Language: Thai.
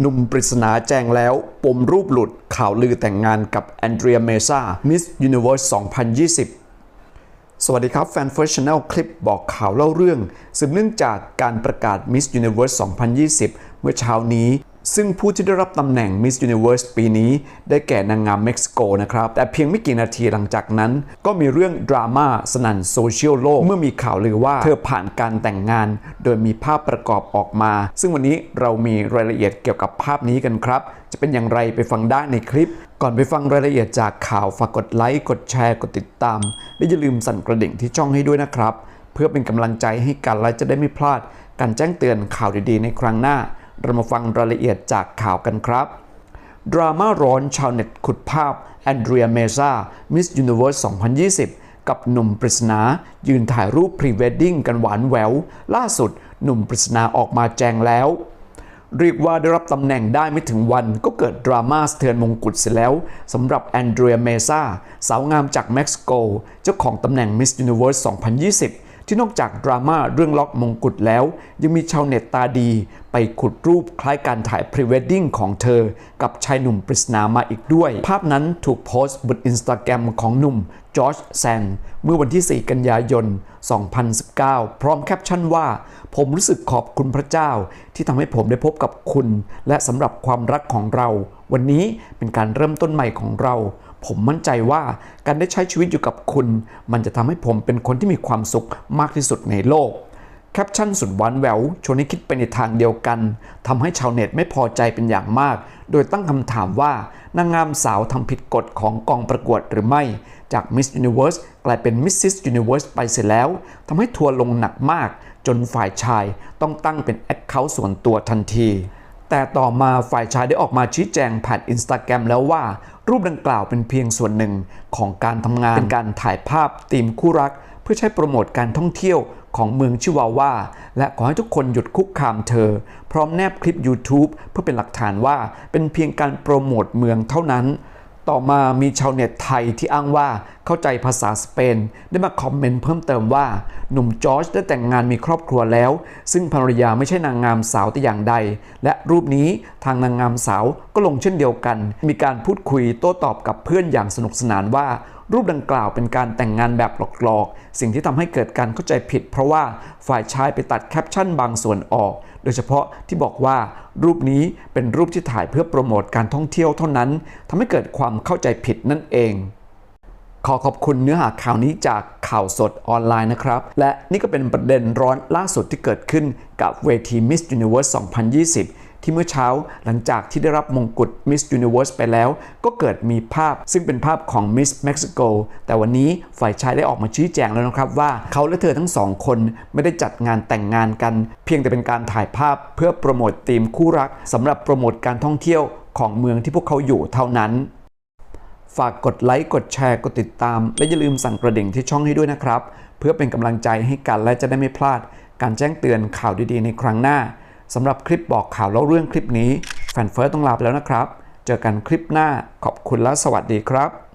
หนุ่มปริศนาแจ้งแล้ว ปมรูปหลุดข่าวลือแต่งงานกับแอนเดรียเมซ่ามิสยูนิเวอร์ส2020สวัสดีครับ แฟนเฟิร์สชาแนลคลิปบอกข่าวเล่าเรื่อง สืบเนื่องจากการประกาศ Miss Universe 2020 เมื่อเช้านี้ ซึ่งผู้ที่ได้รับตำแหน่ง Miss Universe ปีนี้ ได้แก่นางงามเม็กซิโกนะครับ แต่เพียงไม่กี่นาทีหลังจากนั้น ก็มีเรื่องดราม่าสนั่นโซเชียลโลก เมื่อมีข่าวลือว่าเธอผ่านการแต่งงาน โดยมีภาพประกอบออกมา ซึ่งวันนี้เรามีรายละเอียดเกี่ยวกับภาพนี้กันครับ จะเป็นอย่างไรไปฟังได้ในคลิป ก่อนไปฟังรายละเอียดจากข่าวฝากกดไลค์กดแชร์กดติดตามและอย่าลืมสั่นกระดิ่งที่ช่องให้ด้วยนะครับ เพื่อเป็นกำลังใจให้กันและจะได้ไม่พลาดการแจ้งเตือนข่าวดีๆในครั้งหน้า เรามาฟังรายละเอียดจากข่าวกันครับ ดราม่าร้อนชาวเน็ตขุดภาพแอนเดรียเมซามิสยูนิเวอร์ส2020กับหนุ่มปริศนา ยืนถ่ายรูปพรีเวดดิ้งกันหวานแหวว ล่าสุด หนุ่มปริศนาออกมาแจงแล้ว เรียกว่าได้รับตำแหน่งได้ไม่ถึงวันก็เกิดดราม่าสะเทือนมงกุฎเสียแล้วสำหรับแอนเดรียเมซาสาวงามจากเม็กซิโก เจ้าของตำแหน่ง Miss Universe 2020 ที่นอกจากดราม่าเรื่องล็อกมงกุฎแล้ว ยังมีชาวเน็ตตาดี ไปขุดรูปคล้ายการถ่ายพรีเวดดิ้งของเธอ กับชายหนุ่มปริศนามาอีกด้วย ภาพนั้นถูกโพสต์บนอินสตาแกรมของหนุ่มจอร์จแซนเมื่อวันที่ 4 กันยายน 2019 พร้อมแคปชั่นว่า ผมรู้สึกขอบคุณพระเจ้า ที่ทำให้ผมได้พบกับคุณ และสำหรับความรักของเรา วันนี้เป็นการเริ่มต้นใหม่ของเรา ผมมั่นใจว่าการได้ใช้ชีวิตอยู่กับคุณ มันจะทำให้ผมเป็นคนที่มีความสุขมากที่สุดในโลกแคปชั่นสุดหวานแหววชวนให้คิดไปในทางเดียวกันทำให้ชาวเน็ตไม่พอใจเป็นอย่างมาก โดยตั้งคำถามว่านางงามสาวทำผิดกฎของกองประกวดหรือไม่ จาก Miss Universe กลายเป็น Mrs Universe ไปเสียแล้วทำให้ทัวร์ลงหนักมาก จนฝ่ายชายต้องตั้งเป็นแอคเคาท์ส่วนตัวทันที แต่ต่อมาฝ่ายชายได้ออกมาชี้แจงผ่านอินสตาแกรมแล้วว่า รูปดังกล่าวเป็นเพียงส่วนหนึ่งของการทำงาน เป็นการถ่ายภาพตีมคู่รัก เพื่อใช้โปรโมทการท่องเที่ยวของเมืองชิวาว่า และขอให้ทุกคนหยุดคุกคามเธอ พร้อมแนบคลิป YouTube เพื่อเป็นหลักฐานว่าเป็นเพียงการโปรโมทเมืองเท่านั้น ต่อมามีชาวเน็ตไทยที่อ้างว่าเข้าใจภาษาสเปน ได้มาคอมเมนต์เพิ่มเติมว่า หนุ่มจอร์จได้แต่งงานมีครอบครัวแล้ว ซึ่งภรรยาไม่ใช่นางงามสาวแต่อย่างใด และรูปนี้ทางนางงามสาวก็ลงเช่นเดียวกัน มีการพูดคุยโต้ตอบกับเพื่อนอย่างสนุกสนานว่ารูปดังกล่าวเป็นการแต่งงานแบบหลอกๆ สิ่งที่ทำให้เกิดการเข้าใจผิด เพราะว่าฝ่ายชายไปตัดแคปชั่นบางส่วนออก โดยเฉพาะที่บอกว่ารูปนี้เป็นรูปที่ถ่ายเพื่อโปรโมทการท่องเที่ยวเท่านั้นทำให้เกิดความเข้าใจผิดนั่นเอง ขอขอบคุณเนื้อหาข่าวนี้จากข่าวสดออนไลน์นะครับ และนี่ก็เป็นประเด็นร้อนล่าสุดที่เกิดขึ้นกับเวที Miss Universe 2020ที่เมื่อเช้าหลังจากที่ได้รับมงกุฎ Miss Universe ไปแล้ว ก็เกิดมีภาพซึ่งเป็นภาพของ Miss Mexico แต่วันนี้ฝ่ายชายได้ออกมาชี้แจงแล้วนะครับว่าเขาและเธอทั้งสองคนไม่ได้จัดงานแต่งงานกัน เพียงแต่เป็นการถ่ายภาพเพื่อโปรโมทธีมคู่รักสำหรับโปรโมทการท่องเที่ยวของเมืองที่พวกเขาอยู่เท่านั้น ฝากกดไลค์กดแชร์กดติดตาม และอย่าลืมสั่นกระดิ่งที่ช่องให้ด้วยนะครับ เพื่อเป็นกำลังใจให้กันและจะได้ไม่พลาด การแจ้งเตือนข่าวดีๆ ในครั้งหน้าสำหรับคลิปบอกข่าวเล่าเรื่องคลิปนี้แฟนเฟิร์สต้องลาไปแล้วนะครับ เจอกันคลิปหน้าขอบคุณและสวัสดีครับ